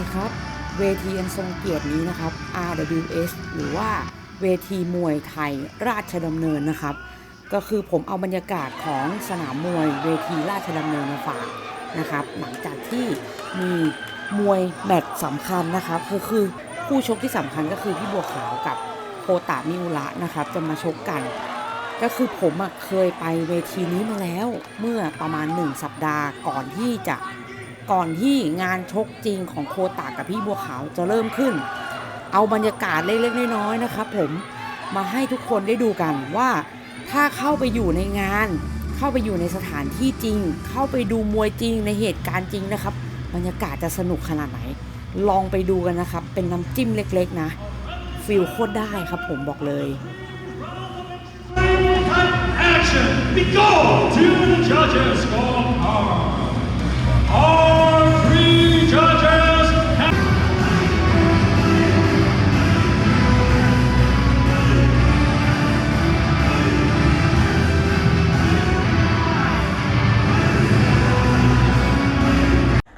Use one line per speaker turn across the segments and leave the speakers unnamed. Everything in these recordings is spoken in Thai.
นะครับ เวทีอันทรงเกียรตินี้นะครับ RWS หรือว่าเวทีมวยไทยราชดำเนินนะครับ ก็คือผมเอาบรรยากาศของสนามมวยเวทีราชดำเนินมาฝากนะครับ หลังจากที่มีมวยแมตช์สำคัญนะครับก็คือคู่ชกที่สำคัญก็คือพี่บัวขาวกับโคตามิอุระนะครับ จะมาชกกัน ก็คือผมอเคยไปเวทีนี้มาแล้ว เมื่อประมาณ 1 สัปดาห์ก่อนที่จะ ก่อนที่งานชกจริงของโคตากับพี่บัวขาวจะเริ่มขึ้น เอาบรรยากาศเล็กๆน้อยๆนะครับผมมาให้ทุกคนได้ดูกันว่าถ้าเข้าไปอยู่ในงาน เข้าไปอยู่ในสถานที่จริง เข้าไปดูมวยจริงในเหตุการณ์จริงนะครับ บรรยากาศจะสนุกขนาดไหน ลองไปดูกันนะครับ เป็นน้ำจิ้มเล็กๆนะฟิลโคตรได้ครับผมบอกเลย
Action! We go to the judges for our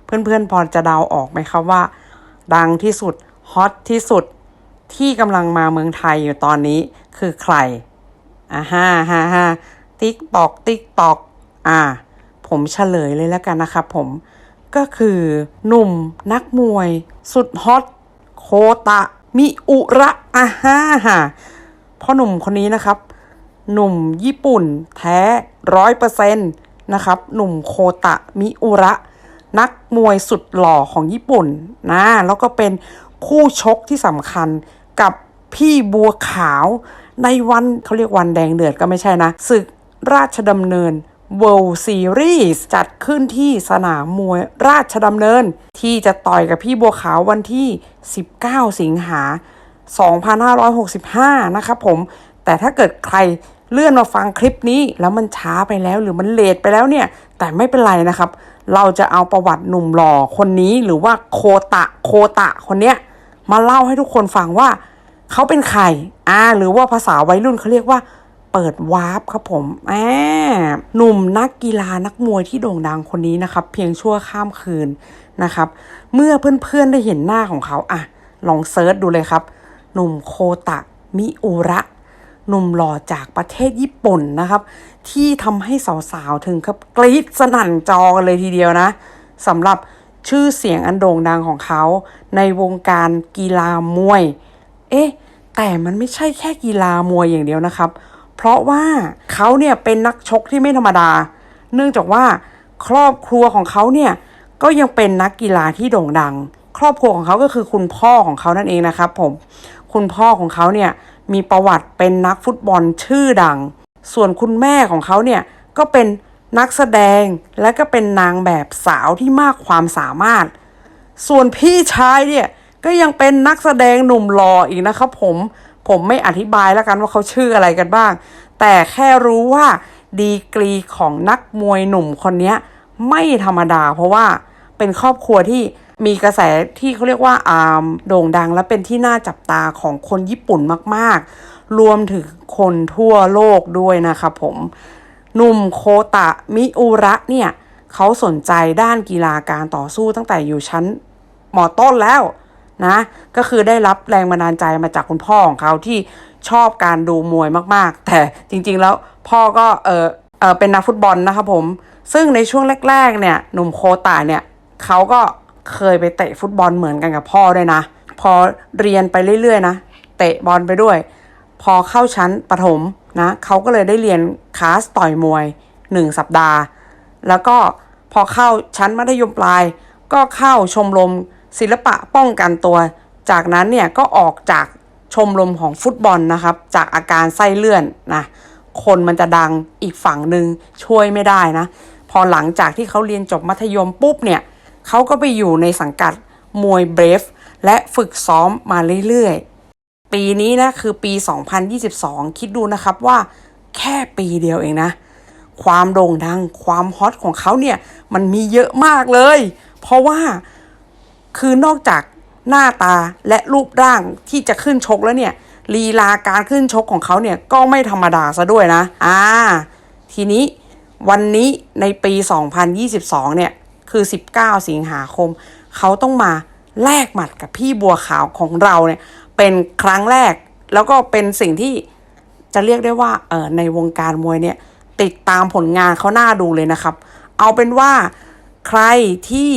เพื่อนๆ พอจะเดาออกไหมครับว่า ดังที่สุด ฮอตที่สุดที่กำลังมาเมืองไทยอยู่ตอนนี้คือใครอ่าฮ่าฮ่าฮ่าติ๊กตอกติ๊กตอกอ่า ผมเฉลยเลยแล้วกันนะครับผมก็คือหนุ่มนักมวย สุดฮอตโคตะ มิอุระอาฮ่าฮ่าพ่อหนุ่มคนนี้นะครับ หนุ่มญี่ปุ่นแท้ร้อยเปอร์เซ็นต์นะครับ หนุ่มโคตะ มิอุระ นักมวยสุดหล่อของญี่ปุ่นนะแล้วก็เป็นคู่ชกที่สำคัญกับพี่บัวขาวในวันเขาเรียกวันแดงเดือดก็ไม่ใช่นะศึกราชดำเนิน World Series จัดขึ้นที่สนามมวยราชดำเนิน ที่จะต่อยกับพี่บัวขาววันที่ 19 สิงหา 2565 นะครับผม แต่ถ้าเกิดใครเลื่อนมาฟังคลิปนี้แล้วมันช้าไปแล้วหรือมันเลทไปแล้วเนี่ย แต่ไม่เป็นไรนะครับ เราจะเอาประวัติหนุ่มหล่อคนนี้หรือว่าโคตะโคตะคนเนี้ยมาเล่าให้ทุกคนฟังว่า เขาเป็นใครอ่าหรือว่าภาษาวัยรุ่นเขาเรียกว่า ปิดวาร์ปครับผมแอบหนุ่มนักกีฬานักมวยที่โด่งดังคนนี้นะครับ เพียงชั่วข้ามคืนนะครับ เมื่อเพื่อนๆได้เห็นหน้าของเขาอะลองเซิร์ชดูเลยครับ หนุ่มโคตะมิอุระหนุ่มหล่อจากประเทศญี่ปุ่นนะครับ ที่ทำให้สาวๆถึงกับกรี๊ดสนั่นจอกันเลยทีเดียวนะสำหรับชื่อเสียงอันโด่งดังของเขา ในวงการกีฬามวย เอ๊ะ แต่มันไม่ใช่แค่กีฬามวยอย่างเดียวนะครับ เพราะว่าเขาเนี่ยเป็นนักชกที่ไม่ธรรมดา เนื่องจากว่าครอบครัวของเขาเนี่ยก็ยังเป็นนักกีฬาที่โด่งดัง ครอบครัวของเขาก็คือคุณพ่อของเขานั่นเองนะครับผม คุณพ่อของเขาเนี่ยมีประวัติเป็นนักฟุตบอลชื่อดัง ส่วนคุณแม่ของเขาเนี่ยก็เป็นนักแสดงและก็เป็นนางแบบสาวที่มากความสามารถ ส่วนพี่ชายเนี่ยก็ยังเป็นนักแสดงหนุ่มหล่ออีกนะครับผม ผมไม่อธิบายแล้วกันว่าเขาชื่ออะไรกันบ้าง แต่แค่รู้ว่าดีกรีของนักมวยหนุ่มคนนี้ไม่ธรรมดา เพราะว่าเป็นครอบครัวที่มีกระแสที่เขาเรียกว่าอ่าโด่งดังและเป็นที่น่าจับตาของคนญี่ปุ่นมากๆ รวมถึงคนทั่วโลกด้วยนะครับผมหนุ่มโคตะมิอุระเนี่ย เขาสนใจด้านกีฬาการต่อสู้ตั้งแต่อยู่ชั้นมต้นแล้ว นะ ก็คือได้รับแรงบันดาลใจมาจากคุณพ่อของเขาที่ชอบการดูมวยมากๆ แต่จริงๆแล้วพ่อก็เออเออเป็นนักฟุตบอลนะครับผม ซึ่งในช่วงแรกๆ เนี่ยหนุ่มโคตะเนี่ยเขาก็เคยไปเตะฟุตบอลเหมือนกันกับพ่อด้วยนะ พอเรียนไปเรื่อยๆนะเตะบอลไปด้วย พอเข้าชั้นประถมนะเขาก็เลยได้เรียนคลาสต่อยมวย 1 สัปดาห์ แล้วก็พอเข้าชั้นมัธยมปลาย ก็เข้าชมรม ศิลปะป้องกันตัว จากนั้นเนี่ยก็ออกจากชมรมของฟุตบอลนะครับ จากอาการไส้เลื่อนนะคนมันจะดังอีกฝั่งหนึ่งช่วยไม่ได้นะ พอหลังจากที่เขาเรียนจบมัธยมปุ๊บเนี่ยเขาก็ไปอยู่ในสังกัดมวยเบรฟและฝึกซ้อมมาเรื่อยๆ ปีนี้นะคือปี 2022 คิดดูนะครับว่าแค่ปีเดียวเองนะ ความโด่งดังความฮอตของเขาเนี่ยมันมีเยอะมากเลย เพราะว่า คือนอกจากหน้าตาและรูปร่างที่จะขึ้นชกแล้วเนี่ยลีลาการขึ้นชกของเขาเนี่ยก็ไม่ธรรมดาซะด้วยนะ อ่า ทีนี้วันนี้ในปี 2022 เนี่ย คือ 19 สิงหาคม เขาต้องมาแลกหมัดกับพี่บัวขาวของเราเนี่ย เป็นครั้งแรก แล้วก็เป็นสิ่งที่จะเรียกได้ว่า เออในวงการมวยเนี่ย ติดตามผลงานเขาหน้าดูเลยนะครับ เอาเป็นว่าใครที่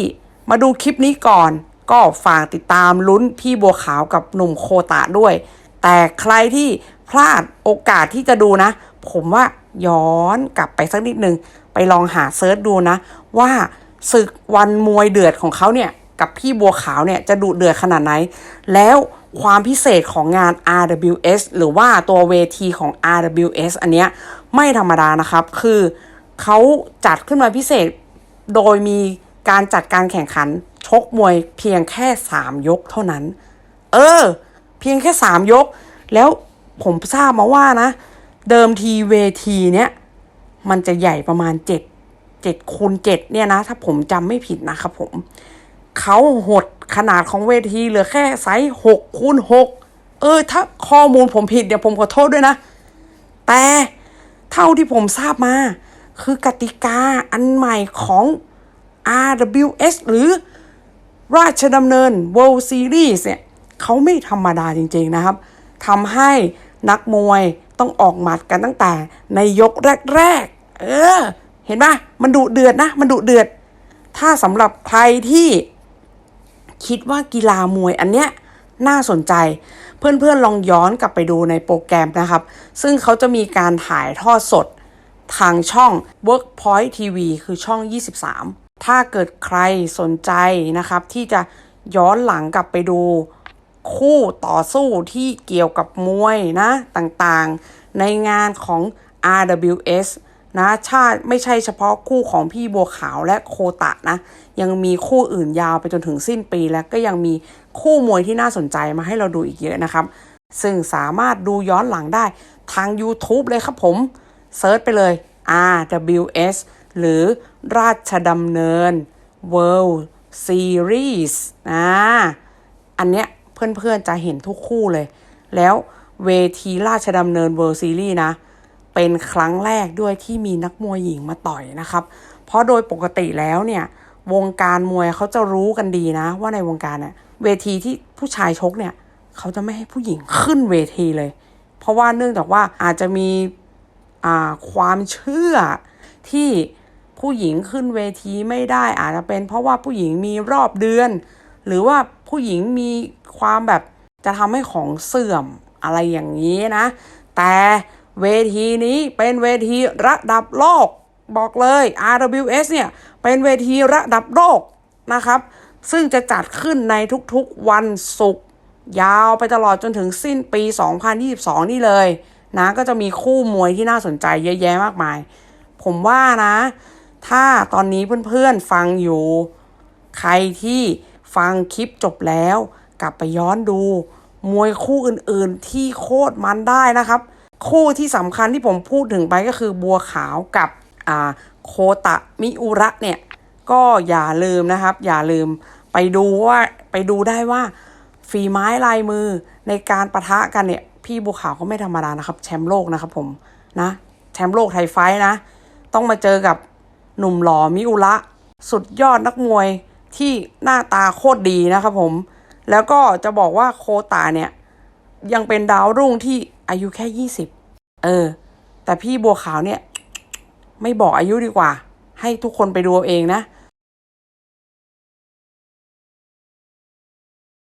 มาดูคลิปนี้ก่อน ก็ฝากติดตามลุ้นพี่บัวขาวกับหนุ่มโคตะด้วย แต่ใครที่พลาดโอกาสที่จะดูนะ ผมว่าย้อนกลับไปสักนิดนึง ไปลองหาเซิร์ชดูนะ ว่าศึกวันมวยเดือดของเขาเนี่ย กับพี่บัวขาวเนี่ยจะดุเดือดขนาดไหน แล้วความพิเศษของงาน RWS หรือว่าตัวเวทีของ RWS อันเนี้ยไม่ธรรมดานะครับ คือเขาจัดขึ้นมาพิเศษโดยมี การจัดการแข่งขันชกมวยเพียงแค่3ยกเท่านั้น เออ เพียงแค่3ยก แล้วผมทราบมาว่านะ เดิมทีเวทีเนี้ยมันจะใหญ่ประมาณ7 7คูณ7เนี่ยนะ ถ้าผมจำไม่ผิดนะครับผม เขาหดขนาดของเวทีเหลือแค่ไซส์6คูณ6เออ ถ้าข้อมูลผมผิดเดี๋ยวผมขอโทษด้วยนะ แต่เท่าที่ผมทราบมา คือกติกาอันใหม่ของ RWS หรือราชดำเนิน World Series เนี่ยเขาไม่ธรรมดาจริงๆนะครับทำให้นักมวยต้องออกหมัดกันตั้งแต่ในยกแรกๆ เออ เห็นปะมันดุเดือดนะ มันดุเดือด ถ้าสำหรับใครที่คิดว่ากีฬามวยอันเนี้ยน่าสนใจ เพื่อนๆลองย้อนกลับไปดูในโปรแกรมนะครับ ซึ่งเขาจะมีการถ่ายทอดสดทางช่อง Workpoint TV คือช่อง 23 ถ้าเกิดใครสนใจนะครับ ที่จะย้อนหลังกลับไปดูคู่ต่อสู้ที่เกี่ยวกับมวยนะ ต่างๆ ในงานของ RWS นะชาติไม่ใช่เฉพาะคู่ของพี่บัวขาวและโคตะนะ ยังมีคู่อื่นยาวไปจนถึงสิ้นปี และก็ยังมีคู่มวยที่น่าสนใจมาให้เราดูอีกเยอะนะครับ ซึ่งสามารถดูย้อนหลังได้ทาง YouTube เลยครับผมเซิร์ชไปเลย RWS หรือราชดำเนิน World Series นะอันเนี้ยเพื่อนๆจะเห็นทุกคู่เลย แล้วเวทีราชดำเนิน World Series นะ เป็นครั้งแรกด้วยที่มีนักมวยหญิงมาต่อยนะครับ เพราะโดยปกติแล้วเนี่ยวงการมวยเขาจะรู้กันดีนะ ว่าในวงการเนี่ยเวทีที่ผู้ชายชกเนี่ยเขาจะไม่ให้ผู้หญิงขึ้นเวทีเลย เพราะว่าเนื่องจากว่าอาจจะมีอ่าความเชื่อที่ ผู้หญิงขึ้นเวทีไม่ได้อาจจะเป็น เพราะว่าผู้หญิงมีรอบเดือน หรือว่าผู้หญิงมีความแบบจะทำให้ของเสื่อมอะไรอย่างนี้นะ แต่เวทีนี้เป็นเวทีระดับโลก บอกเลย RWS เนี่ย เป็นเวทีระดับโลกนะครับ ซึ่งจะจัดขึ้นในทุกๆวันศุกร์ยาวไปตลอดจนถึงสิ้นปี 2022 นี่เลยนะก็จะมีคู่มวยที่น่าสนใจเยอะแยะมากมาย ผมว่านะ ถ้าตอนนี้เพื่อนๆฟังอยู่ ใครที่ฟังคลิปจบแล้ว กลับไปย้อนดู มวยคู่อื่นๆที่โคตรมันได้นะครับ คู่ที่สำคัญที่ผมพูดถึงไปก็คือบัวขาวกับโคตะมิอุระเนี่ย ก็อย่าลืมนะครับ อย่าลืมไปดูว่าไปดูได้ว่าฝีไม้ลายมือในการประทะกันเนี่ย พี่บัวขาวก็ไม่ธรรมดานะครับ แชมป์โลกนะครับผมนะแชมป์โลกไทยไฟท์นะ ต้องมาเจอกับ หนุ่มหล่อมิอุระ สุดยอดนักมวยที่หน้าตาโคตรดีนะครับผม แล้วก็จะบอกว่าโคตาเนี่ย ยังเป็นดาวรุ่งที่อายุแค่ยี่สิบเออ แต่พี่บัวขาวเนี่ย ไม่บอกอายุดีกว่า ให้ทุกคนไปดูเอาเองนะ